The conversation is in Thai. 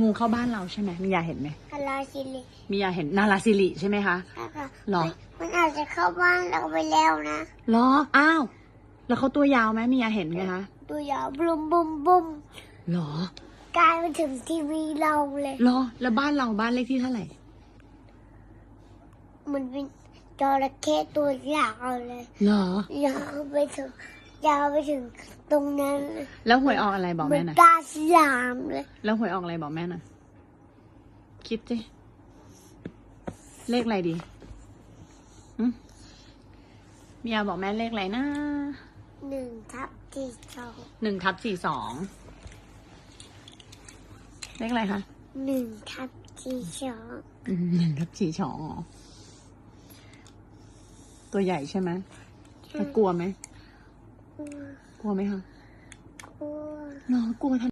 งูเข้าบ้านเราใช่ไหมมียาเห็นไหมคาราซิลิมียาเห็นนาราซิลิใช่ไหมคะนะคะหรอ มันอาจจะเข้าบ้านเราไปแล้วนะเหรอ อ้าว แล้วเขาตัวยาวไหมมียาเห็นไหมคะ ตัวยาวบุ้มบุ้มบุ้มเหรอกลายมาถึงทีวีเราเลยเหรอ แล้วบ้านเราบ้านเลขที่เท่าไหร่ มันเป็นจระเข้ตัวยาวเลยเหรอยาวไปถึง ยาวไปถึงตรงนั้นเลยแล้วหวยออกอะไรบอกเหมืแม่อนหน่อยตาสลามเลยแล้วหวยออกอะไรบอกแม่หน่อย คิดสิ เลขอะไรดีหึมียาบอกแม่เลขอะไรนะ หนึ่งทับที่สองหนึ่งทับสี่สอง เลขอะไรคะหนึ่งทับที่สองอืมหนึ่งทับสี่สองอ๋อตัวใหญ่ใช่ไหมแล้วกลัวไหม กลัวกลัวไ